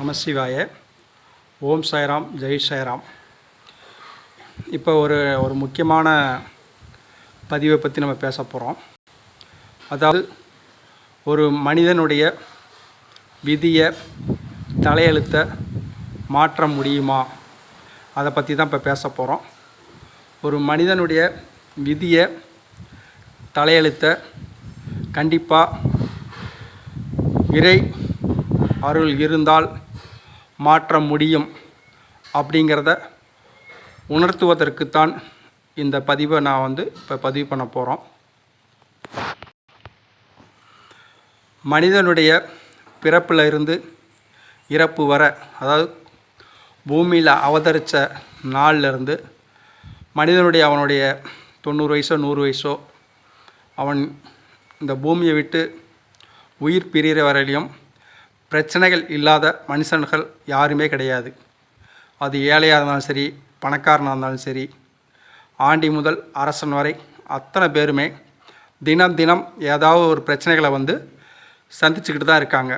நமசிவாய ஓம் சாய்ராம் ஜெய் சாய்ராம். இப்போ ஒரு ஒரு முக்கியமான பதிவை பற்றி நம்ம பேச போகிறோம் அதாவது ஒரு மனிதனுடைய விதியை தலையெழுத்தை மாற்ற முடியுமா? அதை பற்றி தான் இப்போ பேச போகிறோம் ஒரு மனிதனுடைய விதியை தலையெழுத்தை கண்டிப்பாக இறை அருள் இருந்தால் மாற்ற முடியும் அப்படிங்கிறத உணர்த்துவதற்குத்தான் இந்த பதிவை நான் வந்து இப்போ பதிவு பண்ண போகிறோம் மனிதனுடைய பிறப்பில் இருந்து இறப்பு வர அதாவது பூமியில் அவதரித்த நாள்லேருந்து மனிதனுடைய அவனுடைய தொண்ணூறு வயசோ நூறு வயசோ அவன் இந்த பூமியை விட்டு உயிர் பிரிகிற வரையிலையும் பிரச்சனைகள் இல்லாத மனுஷன்கள் யாருமே கிடையாது. அது ஏழையாக இருந்தாலும் சரி பணக்காரனாக இருந்தாலும் சரி ஆண்டி முதல் அரசன் வரை அத்தனை பேருமே தினம் தினம் ஏதாவது ஒரு பிரச்சனைகளை வந்து சந்திச்சுக்கிட்டு தான் இருக்காங்க.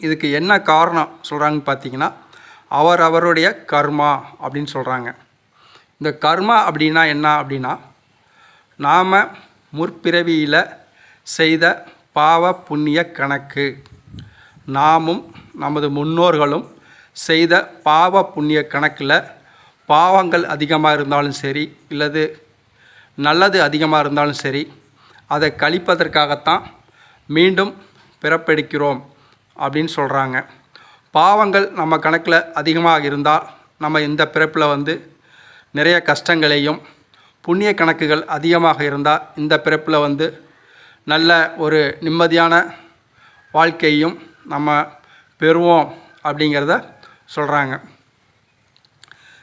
இதுக்கு என்ன காரணம் சொல்கிறாங்கன்னு பார்த்தீங்கன்னா அவர் அவருடைய கர்மா அப்படின்னு சொல்கிறாங்க இந்த கர்மா அப்படின்னா என்ன அப்படின்னா நாம் முற்பிறவியில் செய்த பாவ புண்ணிய கணக்கு. நாமும் நமது முன்னோர்களும் செய்த பாவ புண்ணிய கணக்கில் பாவங்கள் அதிகமாக இருந்தாலும் சரி இல்லது நல்லது அதிகமாக இருந்தாலும் சரி அதை கழிப்பதற்காகத்தான் மீண்டும் பிறப்பெடுக்கிறோம் அப்படின்னு சொல்கிறாங்க பாவங்கள் நம்ம கணக்கில் அதிகமாக இருந்தால் நம்ம இந்த பிறப்பில் வந்து நிறைய கஷ்டங்களையும் புண்ணிய கணக்குகள் அதிகமாக இருந்தால் இந்த பிறப்பில் வந்து நல்ல ஒரு நிம்மதியான வாழ்க்கையும் நம்ம பெறுவோம் அப்படிங்கிறத சொல்கிறாங்க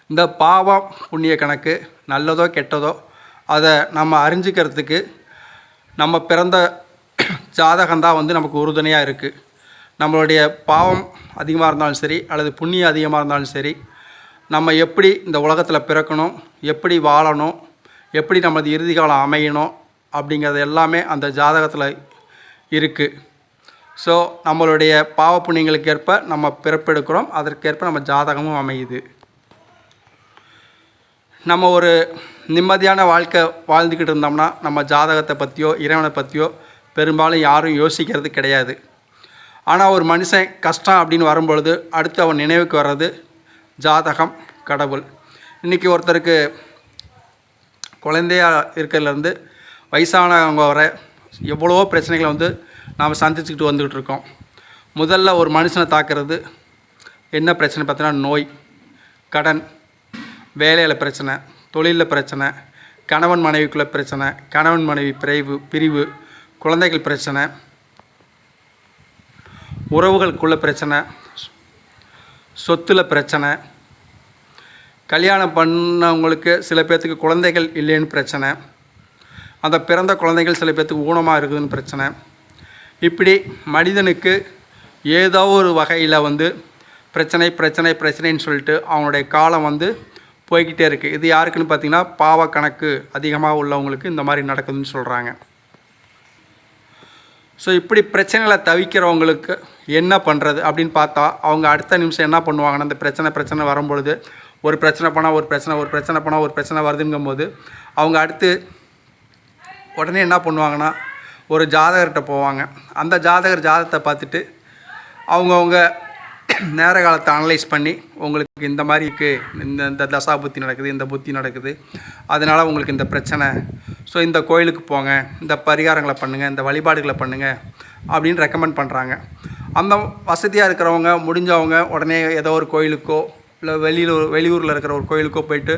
இந்த பாவம் புண்ணிய கணக்கு நல்லதோ கெட்டதோ அதை நம்ம அறிஞ்சிக்கிறதுக்கு நம்ம பிறந்த ஜாதகம்தான் வந்து நமக்கு உறுதுணையாக இருக்குது நம்மளுடைய பாவம் அதிகமாக இருந்தாலும் சரி அல்லது புண்ணியம் அதிகமாக இருந்தாலும் சரி நம்ம எப்படி இந்த உலகத்தில் பிறக்கணும் எப்படி வாழணும் எப்படி நமது இறுதி காலம் அமையணும் அப்படிங்கிறது எல்லாமே அந்த ஜாதகத்தில் இருக்குது ஸோ நம்மளுடைய பாவ புண்ணியங்களுக்கு ஏற்ப நம்ம பிறப்பெடுக்கிறோம். அதற்கேற்ப நம்ம ஜாதகமும் அமையுது. நம்ம ஒரு நிம்மதியான வாழ்க்கை வாழ்ந்துக்கிட்டு இருந்தோம்னா நம்ம ஜாதகத்தை பற்றியோ இறைவனை பற்றியோ பெரும்பாலும் யாரும் யோசிக்கிறது கிடையாது. ஆனால் ஒரு மனுஷன் கஷ்டம் அப்படின்னு வரும்பொழுது அடுத்து அவன் நினைவுக்கு வர்றது ஜாதகம் கடவுள். இன்றைக்கி ஒருத்தருக்கு குழந்தையாக இருக்கிறதுலேருந்து வயசானவங்க வர எவ்வளவோ பிரச்சனைகளை வந்து நாம் சந்திச்சுக்கிட்டு வந்துக்கிட்டு இருக்கோம் முதல்ல ஒரு மனுஷனை தாக்குறது என்ன பிரச்சனை பார்த்தீங்கன்னா நோய் கடன் வேலையில் பிரச்சனை தொழிலில் பிரச்சனை கணவன் மனைவிக்குள்ளே பிரச்சனை கணவன் மனைவி பிரிவு பிரிவு குழந்தைகள் பிரச்சனை உறவுகளுக்குள்ள பிரச்சனை சொத்தில் பிரச்சனை கல்யாணம் பண்ணவங்களுக்கு சில பேர்த்துக்கு குழந்தைகள் இல்லைன்னு பிரச்சனை அந்த பிறந்த குழந்தைகள் சில பேர்த்துக்கு ஊனமாக இருக்குதுன்னு பிரச்சனை இப்படி மனிதனுக்கு ஏதோ ஒரு வகையில் வந்து பிரச்சனை பிரச்சனை பிரச்சனைன்னு சொல்லிட்டு அவனுடைய காலம் வந்து போய்கிட்டே இருக்குது இது யாருக்குன்னு பார்த்தீங்கன்னா பாவ கணக்கு அதிகமாக உள்ளவங்களுக்கு இந்த மாதிரி நடக்குதுன்னு சொல்கிறாங்க ஸோ இப்படி பிரச்சனைகளை தவிக்கிறவங்களுக்கு என்ன பண்ணுறது அப்படின்னு பார்த்தா அவங்க அடுத்த நிமிஷம் என்ன பண்ணுவாங்கன்னா அந்த பிரச்சனை பிரச்சனை வரும்பொழுது ஒரு பிரச்சனை போனால் ஒரு பிரச்சனை ஒரு பிரச்சனை போனால் ஒரு பிரச்சனை வருதுங்கும்போது அவங்க அடுத்து உடனே என்ன பண்ணுவாங்கன்னா ஒரு ஜாதகர்கிட்ட போவாங்க. அந்த ஜாதகர் ஜாதகத்தை பார்த்துட்டு அவங்கவுங்க நேர காலத்தை அனலைஸ் பண்ணி உங்களுக்கு இந்த மாதிரி இருக்குது இந்த இந்த தசா புத்தி நடக்குது இந்த புத்தி நடக்குது அதனால் உங்களுக்கு இந்த பிரச்சனை. ஸோ இந்த கோயிலுக்கு போங்க இந்த பரிகாரங்களை பண்ணுங்கள் இந்த வழிபாடுகளை பண்ணுங்கள் அப்படின்னு ரெக்கமெண்ட் பண்ணுறாங்க அந்த வசதியாக இருக்கிறவங்க முடிஞ்சவங்க உடனே ஏதோ ஒரு கோயிலுக்கோ இல்லை வெளியில் வெளியூரில் இருக்கிற ஒரு கோயிலுக்கோ போயிட்டு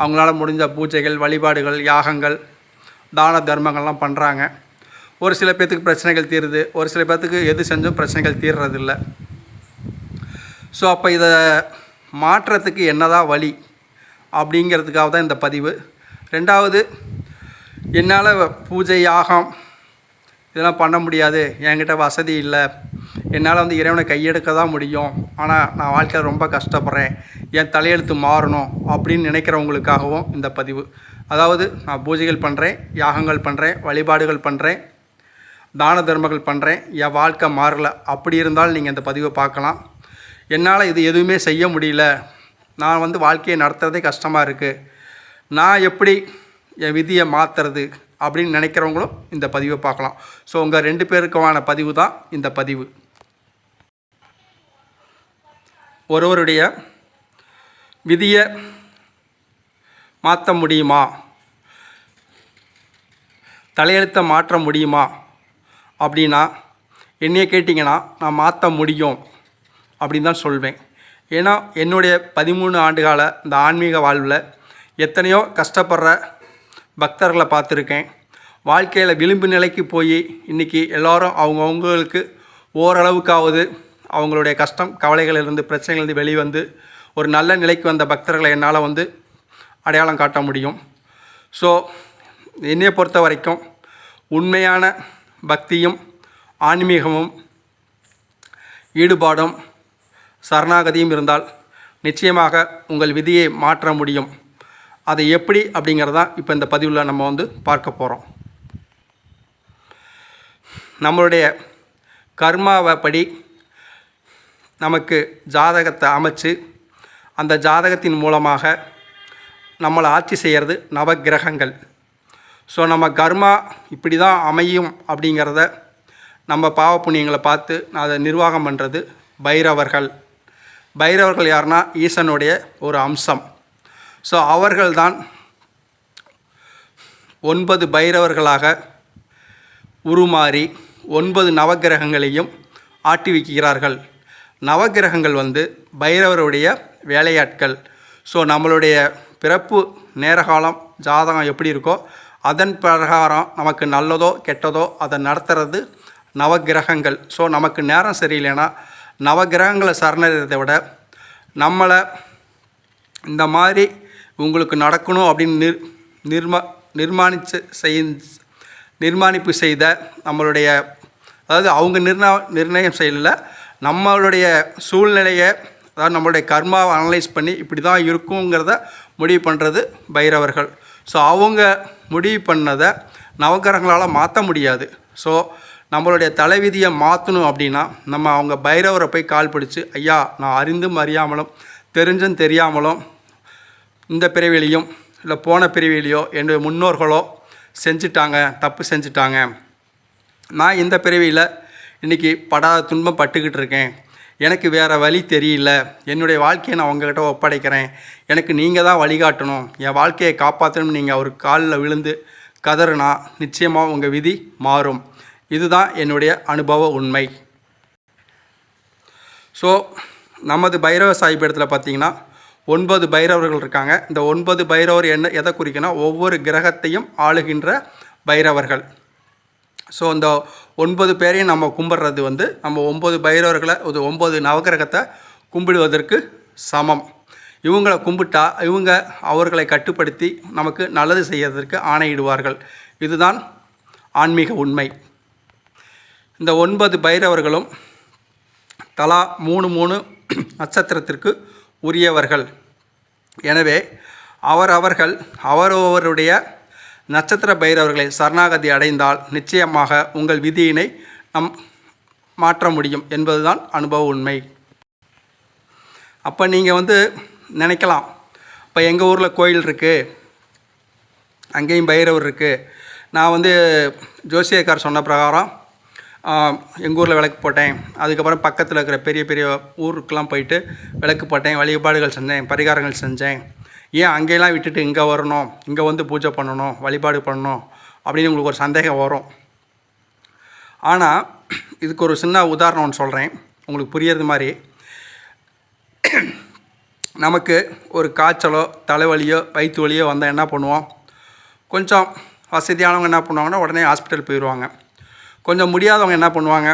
அவங்களால முடிஞ்ச பூஜைகள் வழிபாடுகள் யாகங்கள் தான தர்மங்கள்லாம் பண்ணுறாங்க ஒரு சில பேர்த்துக்கு பிரச்சனைகள் தீருது ஒரு சில பேர்த்துக்கு எது செஞ்சும் பிரச்சனைகள் தீர்றதில்ல. ஸோ அப்போ இதை மாற்றத்துக்கு என்னதான் வழி அப்படிங்கிறதுக்காக தான் இந்த பதிவு. ரெண்டாவது என்னால் பூஜை யாகம் இதெல்லாம் பண்ண முடியாது என்கிட்ட வசதி இல்லை. என்னால் வந்து இறைவனை கையெடுக்க தான் முடியும். ஆனால் நான் வாழ்க்கையில் ரொம்ப கஷ்டப்படுறேன். என் தலையெழுத்து மாறணும் அப்படின்னு நினைக்கிறவங்களுக்காகவும் இந்த பதிவு. அதாவது நான் பூஜைகள் பண்ணுறேன் யாகங்கள் பண்ணுறேன் வழிபாடுகள் பண்ணுறேன் தான தர்மங்கள் பண்ணுறேன் என் வாழ்க்கை மாறலை. அப்படி இருந்தாலும் நீங்கள் இந்த பதிவை பார்க்கலாம். என்னால் இது எதுவுமே செய்ய முடியல. நான் வந்து வாழ்க்கையை நடத்துறதே கஷ்டமாக இருக்குது நான் எப்படி என் விதியை மாற்றுறது அப்படின்னு நினைக்கிறவங்களும் இந்த பதிவை பார்க்கலாம். ஸோ உங்கள் ரெண்டு பேருக்குமான பதிவு தான் இந்த பதிவு. ஒருவருடைய விதியை மாற்ற முடியுமா? தலையெழுத்தை மாற்ற முடியுமா? அப்படின்னா என்னைய கேட்டிங்கன்னா நான் மாற்ற முடியும் அப்படின்னு தான் சொல்வேன். ஏன்னா என்னுடைய பதிமூணு ஆண்டுகால இந்த ஆன்மீக வாழ்வில் எத்தனையோ கஷ்டப்படுற பக்தர்களை பார்த்துருக்கேன். வாழ்க்கையில் விளிம்பு நிலைக்கு போய் இன்றைக்கி எல்லோரும் அவங்கவுங்களுக்கு ஓரளவுக்காவது அவங்களுடைய கஷ்டம் கவலைகளிலிருந்து பிரச்சனைகளிலிருந்து வெளிவந்து ஒரு நல்ல நிலைக்கு வந்த பக்தர்களை என்னால் வந்து அடையாளம் காட்ட முடியும். ஸோ என்னையை பொறுத்த வரைக்கும் உண்மையான பக்தியும் ஆன்மீகமும் ஈடுபாடும் சரணாகதியும் இருந்தால் நிச்சயமாக உங்கள் விதியை மாற்ற முடியும். அதை எப்படி அப்படிங்கிறதான் இப்போ இந்த பதிவில் நம்ம வந்து பார்க்க போகிறோம் நம்மளுடைய கர்மாவை படி நமக்கு ஜாதகத்தை அமைச்சு அந்த ஜாதகத்தின் மூலமாக நம்மளை ஆட்சி செய்கிறது நவக்கிரகங்கள் ஸோ நம்ம கர்மா இப்படி தான் அமையும் அப்படிங்கிறத நம்ம பாவ புண்ணியங்களை பார்த்து அதை நிர்வாகம் பண்ணுறது பைரவர்கள். பைரவர்கள் யாருன்னா ஈசனுடைய ஒரு அம்சம். ஸோ அவர்கள்தான் ஒன்பது பைரவர்களாக உருமாறி ஒன்பது நவக்கிரகங்களையும் ஆட்டி வைக்கிறார்கள் நவக்கிரகங்கள் வந்து பைரவருடைய வேலையாட்கள். ஸோ நம்மளுடைய பிறப்பு நேரகாலம் ஜாதகம் எப்படி இருக்கோ அதன் பிரகாரம் நமக்கு நல்லதோ கெட்டதோ அதை நடத்துறது நவகிரகங்கள். ஸோ நமக்கு நேரம் சரியில்லைன்னா நவகிரகங்களை சரணடைறதை விட நம்மளை இந்த மாதிரி உங்களுக்கு நடக்கணும் அப்படின்னு நிர் நிர்மா நிர்மாணித்து செய் நிர்மாணிப்பு செய்த நம்மளுடைய அதாவது அவங்க நிர்ணா நிர்ணயம் செய்யல நம்மளுடைய சூழ்நிலையை அதாவது நம்மளுடைய கர்மாவை அனலைஸ் பண்ணி இப்படி தான் இருக்குங்கிறத முடிவு பண்ணுறது பைரவர்கள். ஸோ அவங்க முடிவு பண்ணதை நவகிரகங்களால் மாற்ற முடியாது. ஸோ நம்மளுடைய தலைவிதியை மாற்றணும் அப்படின்னா நம்ம அவங்க பைரவரை போய் கால் பிடிச்சி ஐயா நான் அறிந்தும் அறியாமலும் தெரிஞ்சும் தெரியாமலும் இந்த பிறவிலையும் இல்லை போன பிறவிலையோ என்னுடைய முன்னோர்களோ செஞ்சிட்டாங்க தப்பு செஞ்சிட்டாங்க. நான் இந்த பிறவியில் இன்றைக்கி படாத துன்பம் பட்டுக்கிட்டு இருக்கேன். எனக்கு வேறு வழி தெரியல. என்னுடைய வாழ்க்கையை நான் உங்ககிட்ட ஒப்படைக்கிறேன். எனக்கு நீங்கள் தான் வழிகாட்டணும் என் வாழ்க்கையை காப்பாற்றணும்னு நீங்கள் அவர் காலில் விழுந்து கதறுனா நிச்சயமாக உங்கள் விதி மாறும். இதுதான் என்னுடைய அனுபவ உண்மை. ஸோ நமது பைரவ சாஹிப் இடத்துல பார்த்தீங்கன்னா ஒன்பது பைரவர்கள் இருக்காங்க. இந்த ஒன்பது பைரவர் என்ன எதை குறிக்குன்னா ஒவ்வொரு கிரகத்தையும் ஆளுகின்ற பைரவர்கள். ஸோ இந்த ஒன்பது பேரையும் நம்ம கும்பிட்றது வந்து நம்ம ஒம்பது பைரவர்களை ஒரு ஒம்பது நவகிரகத்தை கும்பிடுவதற்கு சமம். இவங்களை கும்பிட்டா இவங்க அவர்களை கட்டுப்படுத்தி நமக்கு நல்லது செய்யறதற்கு ஆணையிடுவார்கள். இதுதான் ஆன்மீக உண்மை. இந்த ஒன்பது பைரவர்களும் தலா மூணு மூணு நட்சத்திரத்திற்கு உரியவர்கள். எனவே அவரவர்கள் அவரவருடைய நட்சத்திர பைரவர்களை சரணாகதி அடைந்தால் நிச்சயமாக உங்கள் விதியினை நம் மாற்ற முடியும் என்பதுதான் அனுபவ உண்மை. அப்போ நீங்கள் வந்து நினைக்கலாம் இப்போ எங்கள் ஊரில் கோயில் இருக்குது அங்கேயும் பைரவர் இருக்குது நான் வந்து ஜோசியக்கார் சொன்ன பிரகாரம் எங்கள் ஊரில் விளக்கு போட்டேன். அதுக்கப்புறம் பக்கத்தில் இருக்கிற பெரிய பெரிய ஊருக்கெலாம் போயிட்டு விளக்கு போட்டேன் வழிபாடுகள் செஞ்சேன் பரிகாரங்கள் செஞ்சேன். ஏன் அங்கேயெல்லாம் விட்டுட்டு இங்கே வரணும் இங்கே வந்து பூஜை பண்ணணும் வழிபாடு பண்ணணும் அப்படின்னு உங்களுக்கு ஒரு சந்தேகம் வரும். ஆனால் இதுக்கு ஒரு சின்ன உதாரணம் ஒன்று சொல்கிறேன் உங்களுக்கு புரியறது மாதிரி நமக்கு ஒரு காய்ச்சலோ தலைவலியோ வயிற்று வலியோ வந்தால் என்ன பண்ணுவோம்? கொஞ்சம் வசதியானவங்க என்ன பண்ணுவாங்கன்னா உடனே ஹாஸ்பிட்டல் போயிடுவாங்க கொஞ்சம் முடியாதவங்க என்ன பண்ணுவாங்க?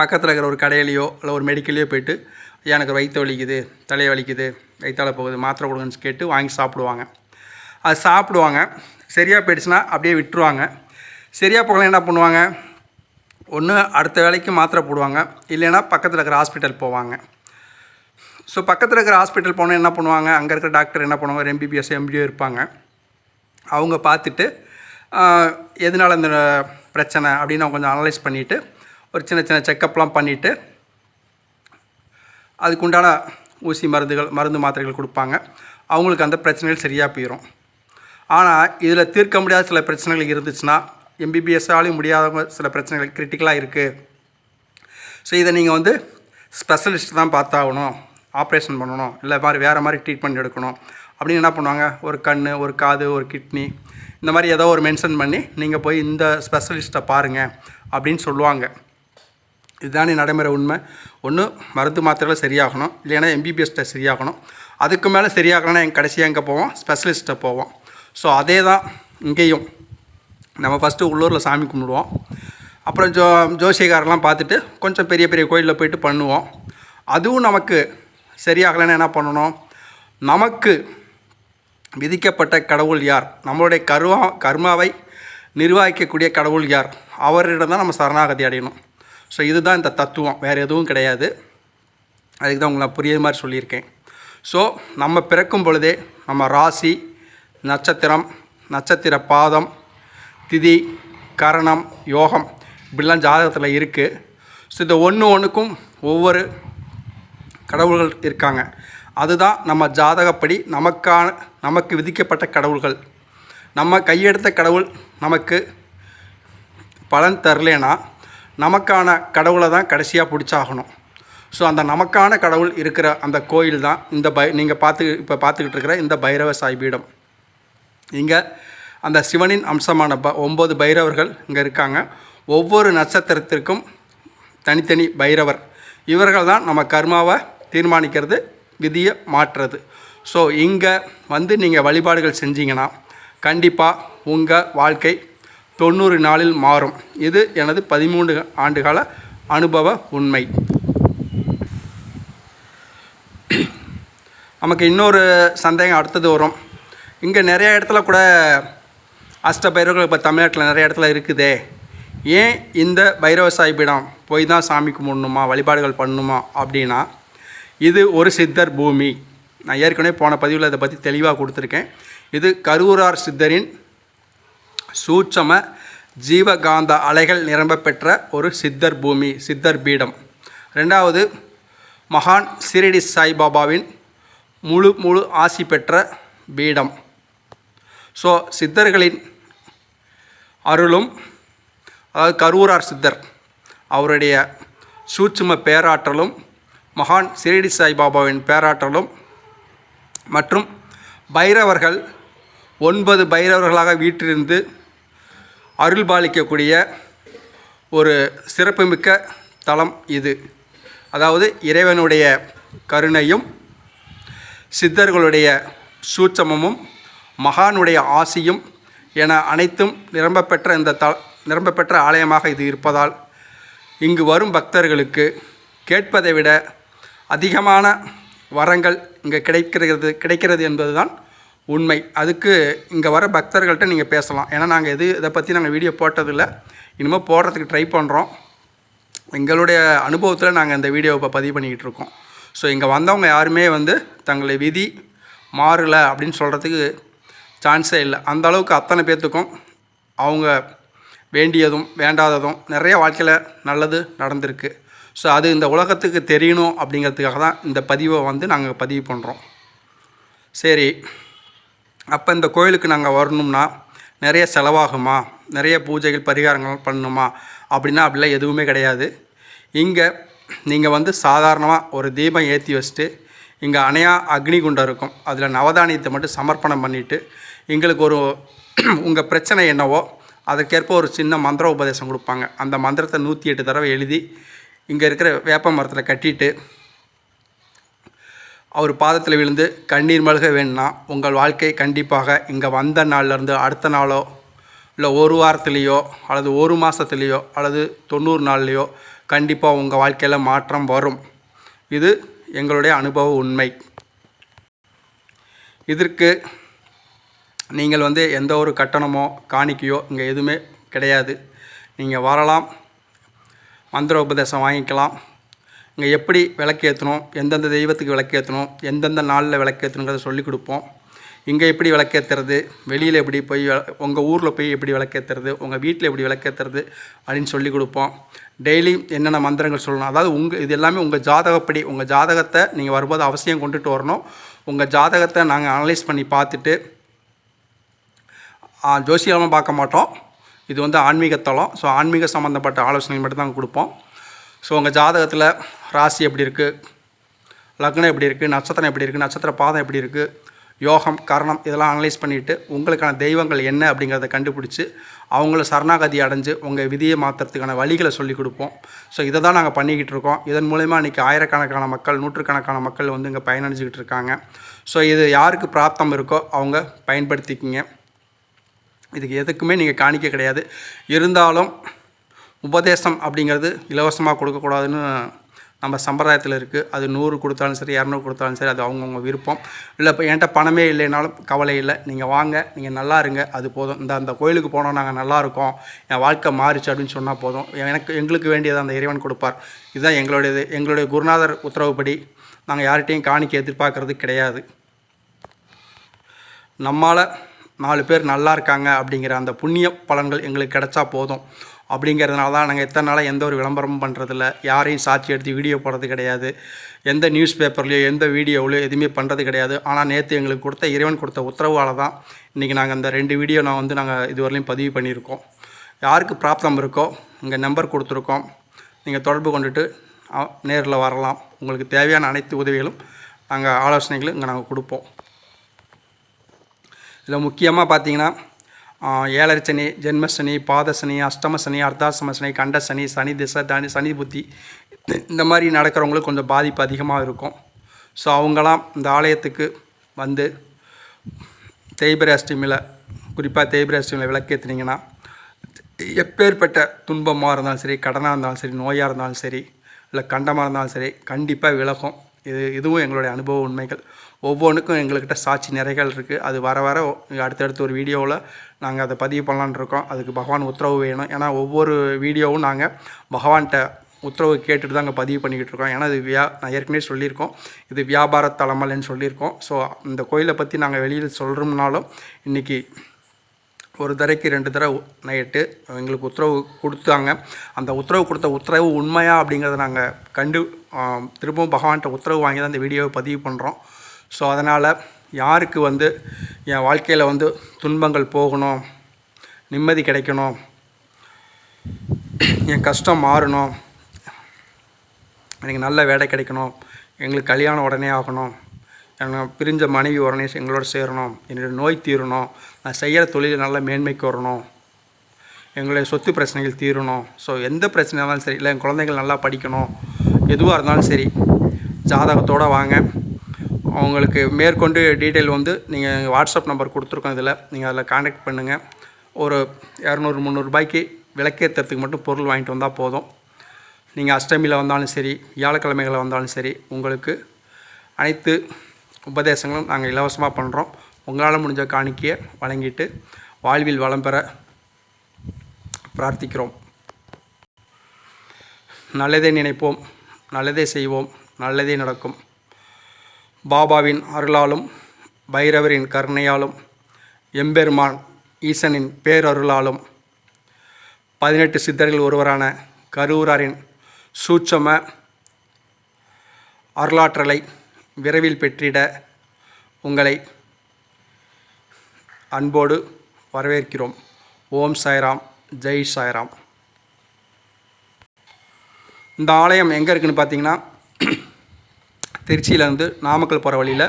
பக்கத்தில் இருக்கிற ஒரு கடையிலையோ இல்லை ஒரு மெடிக்கல்லையோ போயிட்டு எனக்கு வயிற்று வலிக்குது தலையை வலிக்குது. வயிற்றால் போகுது மாத்திரை கொடுங்கன்னு கேட்டு வாங்கி சாப்பிடுவாங்க. அது சாப்பிடுவாங்க. சரியாக போயிடுச்சுன்னா அப்படியே விட்டுருவாங்க. சரியாக போகலாம் என்ன பண்ணுவாங்க? ஒன்று அடுத்த வேலைக்கு மாத்திரை போடுவாங்க. இல்லைன்னா பக்கத்தில் இருக்கிற ஹாஸ்பிட்டல் போவாங்க. ஸோ பக்கத்தில் இருக்கிற ஹாஸ்பிட்டல் போனால் என்ன பண்ணுவாங்க? அங்கே இருக்கிற டாக்டர் என்ன பண்ணுவாங்க? ஒரு எம்பிபிஎஸ் எம்பிடியோ இருப்பாங்க. அவங்க பார்த்துட்டு எதனால் எதனால இந்த பிரச்சனை அப்படின்னு அவங்க கொஞ்சம் அனலைஸ் பண்ணிவிட்டு ஒரு சின்ன சின்ன செக்கப்லாம் பண்ணிவிட்டு அதுக்குண்டான ஊசி மருந்துகள் மருந்து மாத்திரைகள் கொடுப்பாங்க. அவங்களுக்கு அந்த பிரச்சனைகள் சரியாக போயிடும் ஆனால் இதில் தீர்க்க முடியாத சில பிரச்சனைகள் இருந்துச்சுன்னா எம்பிபிஎஸ்ஸாலையும் முடியாத சில பிரச்சனைகள் கிரிட்டிக்கலாக இருக்குது ஸோ இதை நீங்கள் வந்து ஸ்பெஷலிஸ்ட் தான் பார்த்தாகணும். ஆப்ரேஷன் பண்ணணும். இல்லை மாதிரி வேறு மாதிரி ட்ரீட்மெண்ட் எடுக்கணும். அப்படின்னு என்ன பண்ணுவாங்க? ஒரு கண் ஒரு காது ஒரு கிட்னி இந்த மாதிரி ஏதோ ஒரு மென்ஷன் பண்ணி நீங்கள் போய் இந்த ஸ்பெஷலிஸ்ட்டை பாருங்கள் அப்படின்னு சொல்லுவாங்க. இதுதானே நடைமுறை உண்மை. ஒன்று மருந்து மாத்திரைகள் சரியாகணும். இல்லைன்னா எம்பிபிஎஸ்ட்டை சரியாகணும். அதுக்கு மேலே சரியாகலைன்னா எங்கள் கடைசியாக எங்கே போவோம்? ஸ்பெஷலிஸ்ட்டை போவோம். ஸோ அதே தான் இங்கேயும். நம்ம ஃபஸ்ட்டு உள்ளூரில் சாமி கும்பிடுவோம். அப்புறம் ஜோ ஜோசியக்காரெல்லாம் பார்த்துட்டு கொஞ்சம் பெரிய பெரிய கோயிலில் போயிட்டு பண்ணுவோம். அதுவும் நமக்கு சரியாகலைன்னா என்ன பண்ணணும்? நமக்கு விதிக்கப்பட்ட கடவுள் யார்? நம்மளுடைய கருவா கர்மாவை நிர்வகிக்கக்கூடிய கடவுள் யார்? அவரிடம் தான் நம்ம சரணாகதி அடையணும். ஸோ இதுதான் இந்த தத்துவம். வேறு எதுவும் கிடையாது. அதுக்கு தான் உங்களை புரிய மாதிரி சொல்லியிருக்கேன். ஸோ நம்ம பிறக்கும் பொழுதே நம்ம ராசி நட்சத்திரம் நட்சத்திர பாதம் திதி கரணம் யோகம் இப்படிலாம் ஜாதகத்தில் இருக்குது ஸோ இந்த ஒன்று ஒன்றுக்கும் ஒவ்வொரு கடவுள்கள் இருக்காங்க. அதுதான் நம்ம ஜாதகப்படி நமக்கான நமக்கு விதிக்கப்பட்ட கடவுள்கள். நம்ம கையெடுத்த கடவுள் நமக்கு பலன் தரலேன்னா நமக்கான கடவுளை தான் கடைசியாக பிடிச்சாகணும். ஸோ அந்த நமக்கான கடவுள் இருக்கிற அந்த கோயில் தான் இந்த பை நீங்கள் பார்த்து இப்போ பார்த்துக்கிட்டு இருக்கிற இந்த பைரவ சாய் பீடம். இங்கே அந்த சிவனின் அம்சமான ப ஒம்பது பைரவர்கள் இங்கே இருக்காங்க. ஒவ்வொரு நட்சத்திரத்திற்கும் தனித்தனி பைரவர். இவர்கள் தான் நம்ம கர்மாவை தீர்மானிக்கிறது விதியை மாற்றுறது. ஸோ இங்கே வந்து நீங்கள் வழிபாடுகள் செஞ்சீங்கன்னா கண்டிப்பாக உங்கள் வாழ்க்கை தொண்ணூறு நாளில் மாறும். இது எனது பதிமூன்று ஆண்டுகால அனுபவ உண்மை. நமக்கு இன்னொரு சந்தேகம் அடுத்தது வரும். இங்கே நிறைய இடத்துல கூட அஷ்ட பைரவர்கள் இப்போ தமிழ்நாட்டில் நிறைய இடத்துல இருக்குதே. ஏன் இந்த பைரவ சாய் போய் தான் சாமி கும்பிடணுமா வழிபாடுகள் பண்ணணுமா அப்படின்னா இது ஒரு சித்தர் பூமி. நான் ஏற்கனவே போன பதிவில் இதை பற்றி தெளிவாக கொடுத்துருக்கேன். இது கரூரார் சித்தரின் சூட்சம ஜீவகாந்த அலைகள் நிரம்ப பெற்ற ஒரு சித்தர் பூமி சித்தர் பீடம். ரெண்டாவது மகான் சிரிடி சாய்பாபாவின் முழு முழு ஆசி பெற்ற பீடம். ஸோ சித்தர்களின் அருளும் அதாவது கரூரார் சித்தர் அவருடைய சூட்சும பேராற்றலும் மகான் சிரடி சாய்பாபாவின் பேராற்றலும் மற்றும் பைரவர்கள் ஒன்பது பைரவர்களாக அருள் அருள்பாலிக்கக்கூடிய ஒரு சிறப்புமிக்க தலம் இது. அதாவது இறைவனுடைய கருணையும் சித்தர்களுடைய சூட்சமமும் மகானுடைய ஆசியும் என அனைத்தும் நிரம்ப பெற்ற இந்த த நிரம்ப பெற்ற ஆலயமாக இது இருப்பதால் இங்கு வரும் பக்தர்களுக்கு கேட்பதை விட அதிகமான வரங்கள் இங்கே கிடைக்கிறது கிடைக்கிறது என்பதுதான் உண்மை. அதுக்கு இங்கே வர பக்தர்கள்ட்ட நீங்கள் பேசலாம். ஏன்னா நாங்கள் எது இதை பற்றி நாங்கள் வீடியோ போட்டதில்லை. இனிமேல் போடுறதுக்கு ட்ரை பண்ணுறோம் எங்களுடைய அனுபவத்தில் நாங்கள் இந்த வீடியோவை இப்போ பதிவு பண்ணிக்கிட்டு இருக்கோம். ஸோ இங்கே வந்தவங்க யாருமே வந்து தங்களை விதி மாறலை அப்படின்னு சொல்கிறதுக்கு சான்ஸே இல்லை. அந்த அளவுக்கு அத்தனை பேர்த்துக்கும் அவங்க வேண்டியதும் வேண்டாததும் நிறைய வாழ்க்கையில் நல்லது நடந்திருக்கு. ஸோ அது இந்த உலகத்துக்கு தெரியணும் அப்படிங்கிறதுக்காக தான் இந்த பதிவை வந்து நாங்கள் பதிவு பண்ணுறோம் சரி. அப்போ இந்த கோயிலுக்கு நாங்கள் வரணும்னா நிறைய செலவாகுமா? நிறைய பூஜைகள் பரிகாரங்கள் பண்ணணுமா? அப்படின்னா அப்படிலாம் எதுவுமே கிடையாது. இங்கே நீங்கள் வந்து சாதாரணமாக ஒரு தீபம் ஏற்றி வச்சுட்டு இங்கே அணையா அக்னி குண்டம் இருக்கும். அதில் நவதானியத்தை மட்டும் சமர்ப்பணம் பண்ணிவிட்டு எங்களுக்கு ஒரு உங்கள் பிரச்சனை என்னவோ அதற்கேற்ப ஒரு சின்ன மந்திர உபதேசம் கொடுப்பாங்க. அந்த மந்திரத்தை நூற்றி எட்டு தடவை எழுதி இங்கே இருக்கிற வேப்ப மரத்தில் கட்டிட்டு அவர் பாதத்தில் விழுந்து கண்ணீர் மல்க வேணும்னா உங்கள் வாழ்க்கை கண்டிப்பாக இங்கே வந்த நாள்லேருந்து அடுத்த நாளோ இல்லை ஒரு வாரத்துலேயோ அல்லது ஒரு மாதத்துலேயோ அல்லது தொண்ணூறு நாள்லேயோ கண்டிப்பாக உங்கள் வாழ்க்கையில் மாற்றம் வரும். இது எங்களுடைய அனுபவ உண்மை. இதற்கு நீங்கள் வந்து எந்த ஒரு கட்டணமோ காணிக்கையோ இங்கே எதுவுமே கிடையாது. நீங்கள் வரலாம். மந்திர உபதேசம் வாங்கிக்கலாம். இங்கே எப்படி விளக்கேற்றணும் எந்தெந்த தெய்வத்துக்கு விளக்கேற்றணும் எந்தெந்த நாளில் விளக்கேற்றணுங்கிறத சொல்லி கொடுப்போம். இங்கே எப்படி விளக்கேற்றுறது வெளியில் எப்படி போய் உங்கள் ஊரில் போய் எப்படி விளக்கேற்றுறது உங்கள் வீட்டில் எப்படி விளக்கேற்றுறது அப்படின்னு சொல்லி கொடுப்போம். டெய்லி என்னென்ன மந்திரங்கள் சொல்லணும்? அதாவது உங்கள் இது எல்லாமே உங்கள் ஜாதகப்படி உங்கள் ஜாதகத்தை நீங்கள் வரும்போது அவசியம் கொண்டுட்டு வரணும். உங்கள் ஜாதகத்தை நாங்கள் அனலைஸ் பண்ணி பார்த்துட்டு ஜோசியெல்லாம் பார்க்க மாட்டோம். இது வந்து ஆன்மீகத்தலம் ஸோ ஆன்மீக சம்மந்தப்பட்ட ஆலோசனைகள் மட்டும் தான் கொடுப்போம். ஸோ உங்கள் ஜாதகத்தில் ராசி எப்படி இருக்குது லக்னம் எப்படி இருக்குது நட்சத்திரம் எப்படி இருக்குது நட்சத்திர பாதம் எப்படி இருக்குது யோகம் கரணம் இதெல்லாம் அனலைஸ் பண்ணிவிட்டு உங்களுக்கான தெய்வங்கள் என்ன அப்படிங்கிறத கண்டுபிடிச்சி அவங்கள சரணாகதி அடைஞ்சு உங்கள் விதியை மாற்றுறதுக்கான வழிகளை சொல்லிக் கொடுப்போம். ஸோ இதை தான் நாங்கள் பண்ணிக்கிட்டு இருக்கோம். இதன் மூலயமா இன்றைக்கி ஆயிரக்கணக்கான மக்கள் நூற்றுக்கணக்கான மக்கள் வந்து இங்கே பயனடைஞ்சிக்கிட்டு இருக்காங்க. ஸோ இது யாருக்கு பிராப்தம் இருக்கோ அவங்க பயன்படுத்திக்கிங்க. இதுக்கு எதுக்குமே நீங்கள் காணிக்க கிடையாது. இருந்தாலும் உபதேசம் அப்படிங்கிறது இலவசமாக கொடுக்கக்கூடாதுன்னு நம்ம சம்பிரதாயத்தில் இருக்குது அது நூறு கொடுத்தாலும் சரி இரநூறு கொடுத்தாலும் சரி அது அவங்கவுங்க விருப்பம். இல்லை இப்போ என்கிட்ட பணமே இல்லைனாலும் கவலை இல்லை. நீங்கள் வாங்க நீங்கள் நல்லா இருங்க அது போதும். இந்த அந்த கோயிலுக்கு போனோம் நாங்கள் நல்லா இருக்கோம். என் வாழ்க்கை மாறிச்சு அப்படின்னு சொன்னால் போதும். எனக்கு எங்களுக்கு வேண்டியதை அந்த இறைவன் கொடுப்பார். இதுதான் எங்களுடையது எங்களுடைய குருநாதர் உத்தரவுப்படி நாங்கள் யார்கிட்டையும் காணிக்க எதிர்பார்க்கறது கிடையாது. நம்மால் நாலு பேர் நல்லா இருக்காங்க அப்படிங்கிற அந்த புண்ணிய பலன்கள் எங்களுக்கு கிடைச்சா போதும். அப்படிங்கிறதுனால தான் நாங்கள் எத்தனை நாளாக எந்த ஒரு விளம்பரமும் பண்ணுறதில்ல யாரையும் சாட்சி எடுத்து வீடியோ போடுறது கிடையாது. எந்த நியூஸ் பேப்பர்லேயோ எந்த வீடியோவிலையோ எதுவுமே பண்ணுறது கிடையாது. ஆனால் நேற்று எங்களுக்கு கொடுத்த இறைவன் கொடுத்த உத்தரவால் தான் இன்றைக்கி நாங்கள் அந்த ரெண்டு வீடியோ நான் வந்து நாங்கள் இதுவரையிலையும் பதிவு பண்ணியிருக்கோம். யாருக்கு ப்ராப்ளம் இருக்கோ இங்கே நம்பர் கொடுத்துருக்கோம். நீங்கள் தொடர்பு கொண்டுட்டு நேரில் வரலாம். உங்களுக்கு தேவையான அனைத்து உதவிகளும் நாங்கள் ஆலோசனைகளும் இங்கே நாங்கள் கொடுப்போம். இதில் முக்கியமாக பார்த்தீங்கன்னா ஏழரை சனி ஜென்மசனி பாதசனி அஷ்டமசனி அர்த்தாசம சனி கண்டசனி சனி திசை தனி சனி புத்தி. இந்த மாதிரி நடக்கிறவங்களுக்கு கொஞ்சம் பாதிப்பு அதிகமாக இருக்கும். ஸோ அவங்களாம் இந்த ஆலயத்துக்கு வந்து தேய்பிரை அஷ்டமியில் குறிப்பாக தேய்பிரை அஷ்டமியில் விளக்கேற்றினீங்கன்னா எப்பேற்பட்ட துன்பமாக இருந்தாலும் சரி கடனாக இருந்தாலும் சரி நோயாக இருந்தாலும் சரி இல்லை கண்டமாக இருந்தாலும் சரி கண்டிப்பாக விலகும். இது இதுவும் எங்களுடைய அனுபவ உண்மைகள். ஒவ்வொன்றுக்கும் எங்கள்கிட்ட சாட்சி நிறைகள் இருக்குது. அது வர வர அடுத்தடுத்த ஒரு வீடியோவில் நாங்கள் அதை பதிவு பண்ணலான் இருக்கோம். அதுக்கு பகவான் உத்தரவு வேணும். ஏன்னா ஒவ்வொரு வீடியோவும் நாங்கள் பகவான்கிட்ட உத்தரவு கேட்டுட்டு தான் அங்கே பதிவு பண்ணிக்கிட்டு இருக்கோம். ஏன்னா இது வியா நான் ஏற்கனவே சொல்லியிருக்கோம். இது வியாபார தலைமலைன்னு சொல்லியிருக்கோம். ஸோ இந்த கோயிலை பற்றி நாங்கள் வெளியில் சொல்கிறோம்னாலும் இன்றைக்கி ஒரு தரைக்கு ரெண்டு தடவை நைட்டு எங்களுக்கு உத்தரவு கொடுத்தாங்க. அந்த உத்தரவு கொடுத்த உத்தரவு உண்மையா அப்படிங்கிறத நாங்கள் கண்டு திரும்பவும் பகவான்கிட்ட உத்தரவு வாங்கி தான் இந்த வீடியோவை பதிவு பண்ணுறோம். ஸோ அதனால் யாருக்கு வந்து என் வாழ்க்கையில் வந்து துன்பங்கள் போகணும் நிம்மதி கிடைக்கணும் என் கஷ்டம் மாறணும் எனக்கு நல்ல வேலை கிடைக்கணும் எங்களுக்கு கல்யாணம் உடனே ஆகணும் எனக்கு பிரிஞ்ச மனைவி உடனே எங்களோட சேரணும் என்னுடைய நோய் தீரணும் நான் செய்கிற தொழில் நல்ல மேன்மைக்கு வரணும் எங்களுடைய சொத்து பிரச்சனைகள் தீரணும். ஸோ எந்த பிரச்சனை இருந்தாலும் சரி இல்லை என் குழந்தைகள் நல்லா படிக்கணும் எதுவாக இருந்தாலும் சரி ஜாதகத்தோடு வாங்க. அவங்களுக்கு மேற்கொண்டு டீட்டெயில் வந்து நீங்கள் வாட்ஸ்அப் நம்பர் கொடுத்துருக்கோம் இதில். நீங்கள் அதில் காண்டாக்ட் பண்ணுங்கள் ஒரு இரநூறு முந்நூறுபாய்க்கு விளக்கேற்றுறதுக்கு மட்டும் பொருள் வாங்கிட்டு வந்தால் போதும். நீங்கள் அஷ்டமியில் வந்தாலும் சரி வியாழக்கிழமைகளில் வந்தாலும் சரி உங்களுக்கு அனைத்து உபதேசங்களும் நாங்கள் இலவசமாக பண்ணுறோம் உங்களால் முடிஞ்ச காணிக்கையை வழங்கிட்டு வாழ்வில் வளம் பெற பிரார்த்திக்கிறோம். நல்லதே நினைப்போம் நல்லதே செய்வோம் நல்லதே நடக்கும். பாபாவின் அருளாலும் பைரவரின் கருணையாலும் எம்பெருமான் ஈசனின் பேரருளாலும் பதினெட்டு சித்தர்கள் ஒருவரான கரூராரின் சூட்சம அருளாற்றலை விரைவில் பெற்றிட உங்களை அன்போடு வரவேற்கிறோம். ஓம் சாய்ராம் ஜெய் சாய்ராம். இந்த ஆலயம் எங்கே இருக்குதுன்னு பார்த்தீங்கன்னா திருச்சியிலேருந்து நாமக்கல் போகிற வழியில்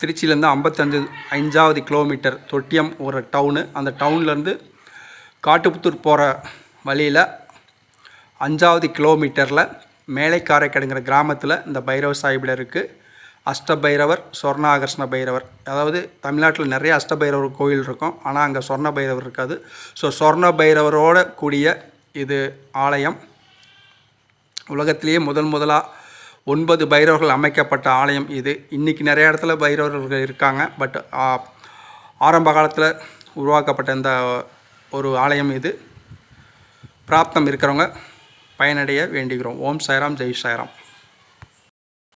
திருச்சியிலேருந்து ஐம்பத்தஞ்சு அஞ்சாவது கிலோமீட்டர் தொட்டியம் ஒரு டவுனு. அந்த டவுன்லேருந்து காட்டுப்புத்தூர் போகிற வழியில் அஞ்சாவது கிலோமீட்டரில் மேலைக்காரைக்கடுங்கிற கிராமத்தில் இந்த பைரவ சாஹிபில் இருக்குது அஷ்டபைரவர் சொர்ணாகர்ஷ்ண பைரவர். அதாவது தமிழ்நாட்டில் நிறைய அஷ்டபைரவர் கோயில் இருக்கும். ஆனால் அங்கே சொர்ண பைரவர் இருக்காது. ஸோ சொர்ண பைரவரோட கூடிய இது ஆலயம். உலகத்திலேயே முதல் முதலாக ஒன்பது பைரவர்கள் அமைக்கப்பட்ட ஆலயம் இது. இன்றைக்கி நிறைய இடத்துல பைரவர்கள் இருக்காங்க. பட் ஆரம்ப காலத்தில் உருவாக்கப்பட்ட இந்த ஒரு ஆலயம் இது. பிராப்தம் இருக்கிறவங்க பயனடைய வேண்டுகிறோம். ஓம் சாய்ராம் ஜெய் சாய்ராம்.